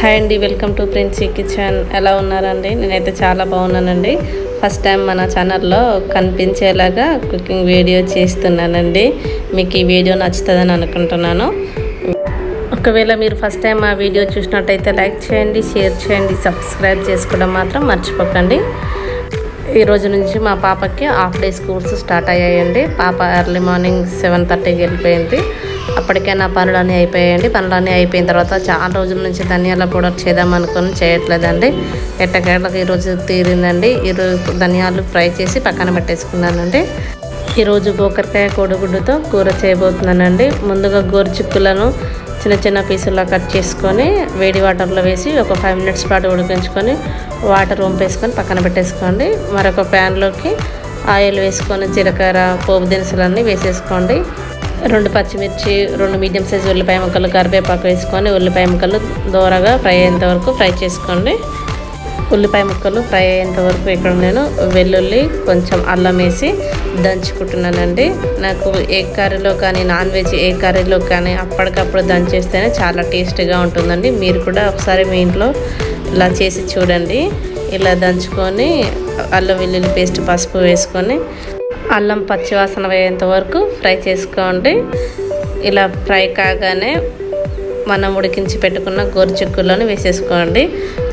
Hi అండి welcome to princi kitchen. ఎలా ఉన్నారండి? నేనైతే చాలా బాగున్నానండి. ఫస్ట్ టైం మన ఛానల్లో కనిపించేలాగా కుకింగ్ వీడియో చేస్తున్నానండి. మీకు ఈ వీడియో నచ్చుతుందని అనుకుంటున్నాను. ఒకవేళ మీరు ఫస్ట్ టైం ఆ వీడియో చూసినట్టయితే లైక్ చేయండి షేర్ చేయండి సబ్స్క్రైబ్ చేసుకోవడం మాత్రం మర్చిపోకండి. ఈ రోజు నుంచి మా పాపకి హాఫ్ డే స్కూల్స్ స్టార్ట్ అయ్యాయండి. పాప ఎర్లీ మార్నింగ్ సెవెన్ థర్టీకి వెళ్ళిపోయింది. అప్పటికే నా పనులన్నీ అయిపోయాయండి. పనులన్నీ అయిపోయిన తర్వాత చాలా రోజుల నుంచి ధనియాల పౌడర్ చేద్దాం అనుకుని చేయట్లేదండి ఎట్టకేళ్ళకి ఈరోజు తీరిందండి. ఈరోజు ధనియాలు ఫ్రై చేసి పక్కన పెట్టేసుకున్నానండి. ఈరోజు గోకరకాయ కోడిగుడ్డుతో కూర చేయబోతున్నానండి. ముందుగా గోరుచిక్కులను చిన్న చిన్న పీసుల్లో కట్ చేసుకొని వేడి వాటర్లో వేసి ఒక ఫైవ్ మినిట్స్ పాటు ఉడికించుకొని వాటర్ వంపేసుకొని పక్కన పెట్టేసుకోండి. మరొక ప్యాన్లోకి ఆయిల్ వేసుకొని జీలకర్ర పోపు దినుసులన్నీ వేసేసుకోండి. రెండు పచ్చిమిర్చి రెండు మీడియం సైజ్ ఉల్లిపాయ ముక్కలు కరివేపాకు వేసుకొని ఉల్లిపాయ ముక్కలు దోరగా ఫ్రై అయ్యేంత వరకు ఫ్రై చేసుకోండి. ఉల్లిపాయ ముక్కలు ఫ్రై అయ్యేంత వరకు ఇక్కడ నేను వెల్లుల్లి కొంచెం అల్లం వేసి దంచుకుంటున్నానండి. నాకు ఏ కర్రీలో కానీ నాన్ వెజ్ ఏ కర్రీలో కానీ అప్పటికప్పుడు దంచేస్తేనే చాలా టేస్టీగా ఉంటుందండి. మీరు కూడా ఒకసారి మీ ఇంట్లో ఇలా చేసి చూడండి. ఇలా దంచుకొని అల్లం వెల్లుల్లి పేస్ట్ పసుపు వేసుకొని అల్లం పచ్చివాసన పోయేంత వరకు ఫ్రై చేసుకోండి. ఇలా ఫ్రై కాగానే మనం ఉడికించి పెట్టుకున్న గోరుచిక్కులను వేసేసుకోండి.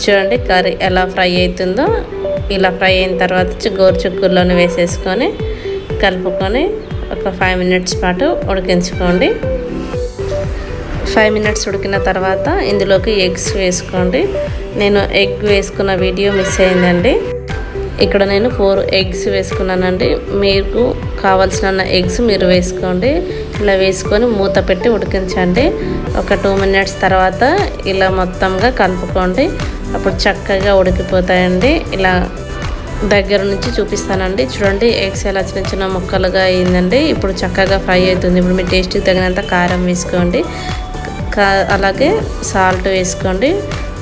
చూడండి కర్రీ ఎలా ఫ్రై అవుతుందో. ఇలా ఫ్రై అయిన తర్వాత గోరుచిక్కులను వేసేసుకొని కలుపుకొని ఒక ఫైవ్ మినిట్స్ పాటు ఉడికించుకోండి. ఫైవ్ మినిట్స్ ఉడికిన తర్వాత ఇందులోకి ఎగ్స్ వేసుకోండి. నేను ఎగ్ వేసుకున్న వీడియో మిస్ అయిందండి. ఇక్కడ నేను ఫోర్ ఎగ్స్ వేసుకున్నానండి. మీకు కావాల్సిన ఎగ్స్ మీరు వేసుకోండి. ఇలా వేసుకొని మూత పెట్టి ఉడికించండి. ఒక టూ మినిట్స్ తర్వాత ఇలా మొత్తంగా కలుపుకోండి. అప్పుడు చక్కగా ఉడికిపోతాయండి. ఇలా దగ్గర నుంచి చూపిస్తానండి. చూడండి ఎగ్స్ ఎలా చిన్న చిన్న ముక్కలుగా అయిందండి. ఇప్పుడు చక్కగా ఫ్రై అవుతుంది. ఇప్పుడు మీ టేస్ట్కి తగినంత కారం వేసుకోండి. అలాగే సాల్ట్ వేసుకోండి.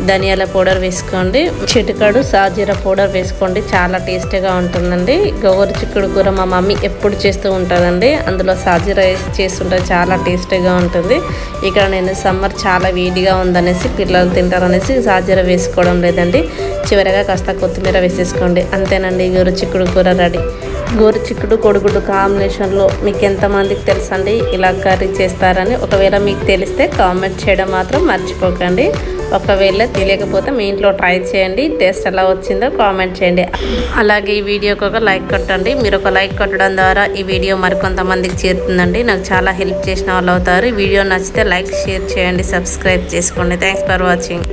ధనియాల పౌడర్ వేసుకోండి. చిటికడు సాజీరా పౌడర్ వేసుకోండి. చాలా టేస్టీగా ఉంటుందండి. గోరు చిక్కుడు కూర మా మమ్మీ ఎప్పుడు చేస్తూ ఉంటుందండి. అందులో సాజీరా వేసి చేస్తుంటే చాలా టేస్టీగా ఉంటుంది. ఇక్కడ నేను సమ్మర్ చాలా వేడిగా ఉందనేసి పిల్లలు తింటారనేసి సాజీరా వేసుకోవడం లేదండి. చివరిగా కాస్త కొత్తిమీర వేసేసుకోండి. అంతేనండి గోరు చిక్కుడు కూర రెడీ. గోరు చిక్కుడు కొడుగుడు కాంబినేషన్లో మీకు ఎంతమందికి తెలుసండి? ఇలా కర్రీ చేస్తారని ఒకవేళ మీకు తెలిస్తే కామెంట్ చేయడం మాత్రం మర్చిపోకండి. ఒకవేళ తెలియకపోతే మీ ఇంట్లో ట్రై చేయండి. టేస్ట్ ఎలా వచ్చిందో కామెంట్ చేయండి. అలాగే ఈ వీడియోకి ఒక లైక్ కొట్టండి. మీరు ఒక లైక్ కొట్టడం ద్వారా ఈ వీడియో మరికొంతమందికి చేరుతుందండి. నాకు చాలా హెల్ప్ చేసిన వాళ్ళు అవుతారు. ఈ వీడియో నచ్చితే లైక్ షేర్ చేయండి. సబ్స్క్రైబ్ చేసుకోండి. Thanks for watching